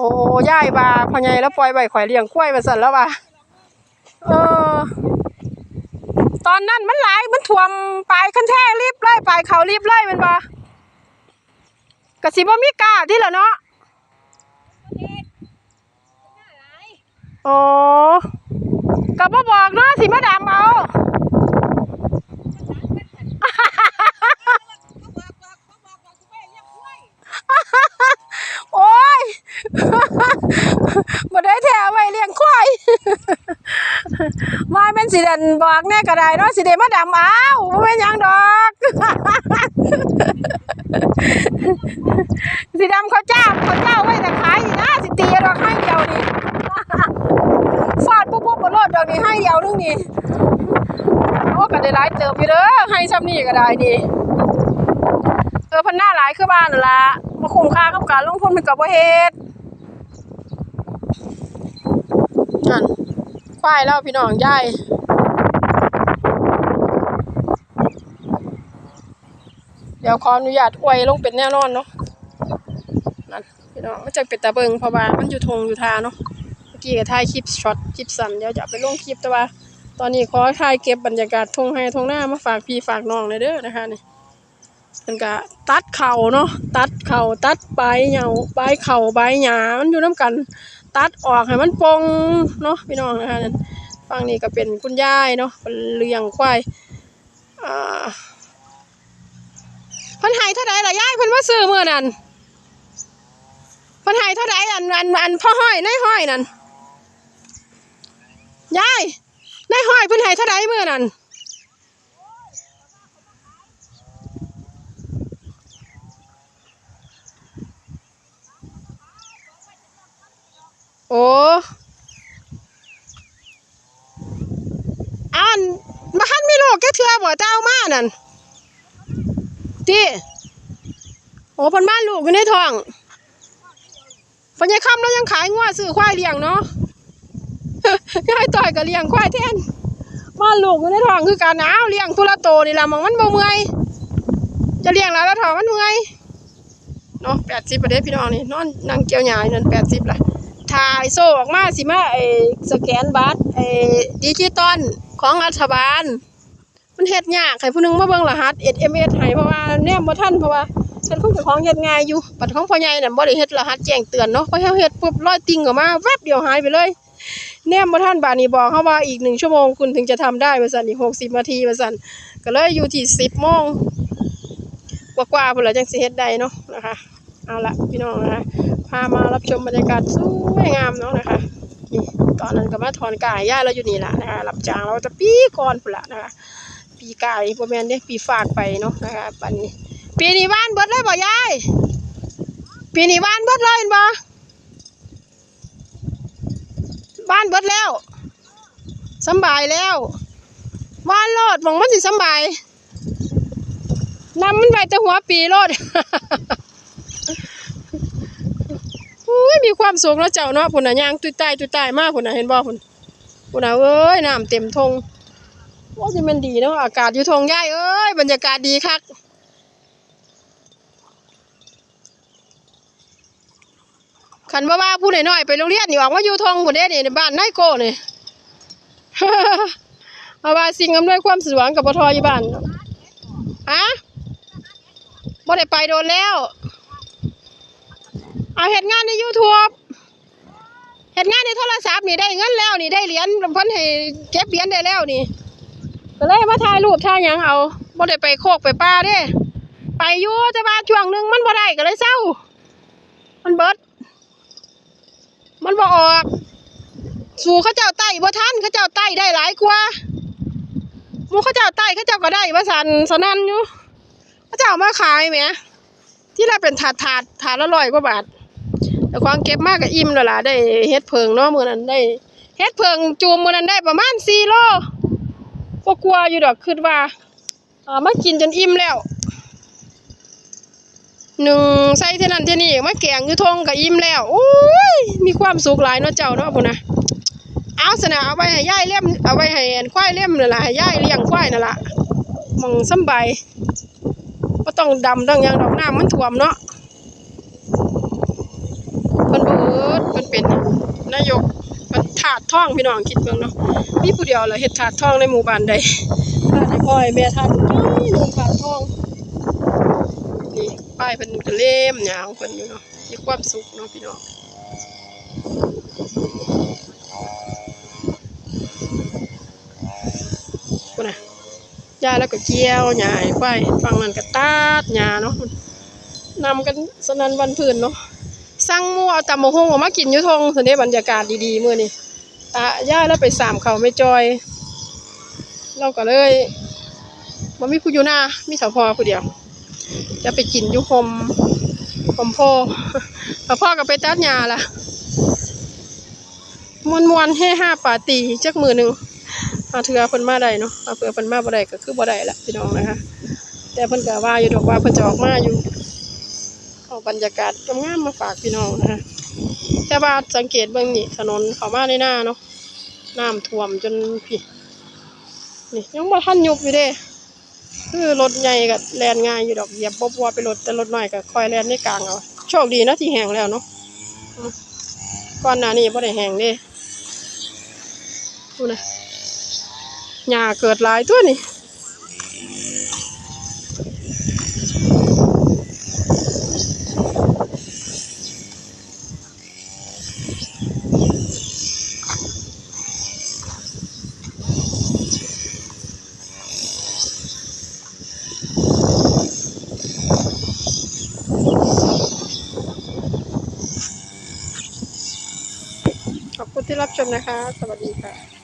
โอ้ยายว่าพ่อใหญ่แล้วปล่อยไว้ข่อยเลี้ยงควยมาสั่นแล้วว่าเออ ตอนนั้นมันหลายมันท่วมปลายคันแท้รีบเลยปลายเขารีบเลยแมันบ่กะสิบ่มีกล้าที่ละเนาะโอ้ก็บ่บอกเนาะสิมาดามเอา โอ้ย บ่ได้แถไว้เลี้ยงควาย ว่าแม่นสิเดันบอกแน่ก็ได้เนาะสิได้มาดำเอาบ่แม่นยังดอกสิดำข้าเจ้าข้าเจ้าไว้แต่ขายนี่นะสิตีดอกให้เดียวนี่ฟาดปุ๊บปุ๊บบ่รอดอกนี้ให้เดียวนึงนี่โอ้ก็ได้หลายเติบอยู่เด้อให้ซ้ำนี่ก็ได้นี่เออพันหน้าหลายคือบ้านนั่นละมาคุ้มค่ากับการลงทุนมันกับว่าเฮ็ดนั่นควายแล้วพี่น้องยาย เดี๋ยวขออนุญาตอวยลงเป็นแน่นอนเนาะนั่นพี่น้องมันจะเป็นตาเบิงเพราะว่ามันอยู่ทงอยู่ทาเนาะเมื่อกี้ก็ถ่ายคลิปช็อตคลิปสั้นเดี๋ยวจะไปลงคลิปแต่ว่า ตอนนี้ขอถ่ายเก็บบรรยากาศทงให้ทงหน้ามาฝากพี่ฝากน้องเลยเด้อนะคะนี่มันก็ตัดเข่าเนาะตัดเข่าตัดใบเหยาใบเข่าใบหยามันอยู่น้ำกัน ตัดออกให้มันปงเนาะพี่น้องนะคะนั่นฝั่งนี้ก็เป็นคุณยายเนาะเป็นเลี้ยงควายอ่า เพันใหายเท่าไรล่ะยายเพิ่นว่าซื้อเมื่อนั้นเพันใหายเท่าไรอันอันอันพ่อห้อยนายห้อยนั่นยายนายห้อยเพิ่นใหายเท่าไรเมื่อนั้นโอ้อันมานมีโลกแค่เทือบ่เจ้ามานั่น ที่โอ้พันบ้านลูกอยู่ในท้องปัญญาคำแล้วยังขายงัวซื้อควายเลี้ยงเนาะยายต่อยก็เลี้ยงควายแทนบ้านลูกอยู่ในท้องคือการหนาวเลี้ยงทุละโตนี่ละมองมันบ่เมื่อยจะเลี้ยงแล้วแล้วท้องมันเมื่อยเนาะแปดสิบประเดี๋ยวพี่น้องนี่นอนนั่งเกี่ยวหญ่นั่นแปดสิบละถ่ายโซ่ออกมาสิมาไอ้สแกนบัตรไอ้ดิจิตอลของรัฐบาล มันเฮ็ดยากให้ผู้หนึงมาเบิ่งรหัส SMS ให้เพราะว่าแนมบ่ทันเพราะว่าเฮ็ดของจ้าของเฮ็ดง่ายอยู่บัตรของพ่อใหญ่น่ะบ่ได้เฮ็ดรหัสแจ้งเตือนเนาะพอเฮาเฮ็ดปุ๊บลอยติ่งออกมาแวบเดียวหายไปเลย แนมบ่ทันบาดนี้บอกเฮาว่าอีก1ชั่วโมงคุณถึงจะทำได้ว่าซั่นอีก60นาทีว่าซั่นก็เลยอยู่ที่10โมงกว่าๆพุ่นล่ะจังสิเฮ็ดได้เนาะนะคะเอาละพี่น้องนะคะพามารับชมบรรยากาศสวยงามเนาะนะคะนี่ตอนนั้นก็มาถอนกายย่าเราอยู่นี่แหละนะคะรับจ้างเราจะปีก่อนพุ่นละนะคะ ปีกายพ่อแม่นเด้ปีฝากไปเนาะนะคะปันนี้ ปีนี้บ้านเบิดเลยบ่ยาย ปีนี้บ้านเบิดเลยเห็นบ่บ้านเบิดแล้วสบายแล้วบ้านโลดหวังมันสิสบายนำมันไปแต่หัวปีโลดอุ้ยมีความสุขแล้วเจ้าเนาะพุ่นน่ะย่างตุ้ยใต้ตุ้ยใต้มากพุ่นน่ะเห็นบ่พุ่นพุ่นน่ะเอ้ยน้ำเต็มทง อ้จะมันดีเนาะอากาศอยู่ทงใหญ่เอ้ยบรรยากาศดีคักขันว่าว่าผู้น้อยๆไปโรงเรียนนี่ออกมาอยู่ทงพุ่นเด้นี่ในบ้านนายโก้นี่เอาว่าสิ่งอำนวยความสะดวกกับปทอยู่บ้านฮะบ่ได้ไปโดนแล้ว เอาเฮ็ดงานใน YouTube เฮ็ดงานในโทรศัพท์นี่ได้เงินแล้วนี่ได้เหรียญเพิ่นให้เก็บเหรียญได้แล้วนี่ ก็เลยมาถ่ายรูปถ่ายยังเอาบ่ได้ไปโคกไปป่าเด้ไปอยู่แต่ว่าช่วงหนึงมันบ่ได้ก็เลยเศร้า มันเบิด มันบ่ออก สู่เขาเจ้าไต่บ่ทันเขาเจ้าไต่ได้หลายกว่ามู่เขาเจ้าไต่เขาเจ้าก็ได้ว่าซันสนั่นอยู่เขาเจ้ามาขายแหมที่เราเป็นถาดถาดถาดละร้อยกว่าบาทแต่ความเก็บมากกับอิ่มแล้วล่ะได้เฮ็ดเพิงเนาะมื้อนั้นได้เฮ็ดเพิงจูมมื้อนั้นได้ประมาณ4โล ก็กลัวอยู่ดอกคิดว่าอ่ามากินจนอิ่มแล้วหนึ่งใส่เท่านั้นเท่านี้มาแกงอยู่ทงก็อิ่มแล้วโอ้ยมีความสุขหลายเนาะเจ้าเนาะพุ่นนะเอาสนะเอาไว้ให้ยายเลี้ยมเอาไว้ให้อันควายเลี้ยมนั่นแหละให้ยายเลี้ยงควายนั่นแหละมองสำบายก็ต้องดำต้องยังดอกน้ำมันท่วมเนาะเพิ่นเบ่เอิดทองพี่น้องคิดเบิ่งเนาะมีผู้เดียวเหรอเฮ็ดถาดทองในหมู่บ้านใดถาดให้พ่อให้แม่ถาดนี่นุ่งถาดทองนี่ป้ายเพิ่นก็เล่มยาวเพิ่นอยู่เนาะมีความสุขเนาะพี่น้องพุ่นน่ะยาแล้วก็เจียวหญ้าให้ควายฝั่งนั้นก็ตัดหญ้าเนาะนำกันสนันวันพื้นเนาะสั่งมู่เอาตำมะฮุ่งออกมากินยูทงซั่นเด้บรรยากาศดีๆมื้อนี้ ตาย่าแล้วไปสามเขาไม่จอย เราก็เลยบ่มีผู้อยู่หน้ามีเสาพอผู้เดียวจะไปกินยุคมคมโพแล้วพ่อก็ไปตัดหญ้าล่ะมวนมวนๆให้ห้าป่าตีจักมือหนึ่งเอาเถือเพิ่นมาได้เนาะเอาเผื่อเพิ่นมาบ่ได้ก็คือบ่ได้ละพี่น้องนะคะ แต่เพิ่นก็ว่าอยู่ดอกว่าเพิ่นจะออกมาอยู่เอาบรรยากาศงามๆมาฝากพี่น้องนะคะ แต่ว่าสังเกตเบิ่งนี่ถนนเข้ามาในหน้าเนาะน้ำท่วมจนพี่นี่ยังบ่ทันยุบอยู่เด้ คือรถใหญ่ก็แลนง่ายอยู่ดอกเหยียบบ่ๆไปรถแต่รถน้อยก็คอยแลนในกลางเอาโชคดีนะที่แห้งแล้วเนาะก่อนหน้านี้บ่ได้แห้งเด้ดูนะหญ้าเกิดหลายตัวนี่ขอบคุณที่ รับชมนะคะ สวัสดีค่ะ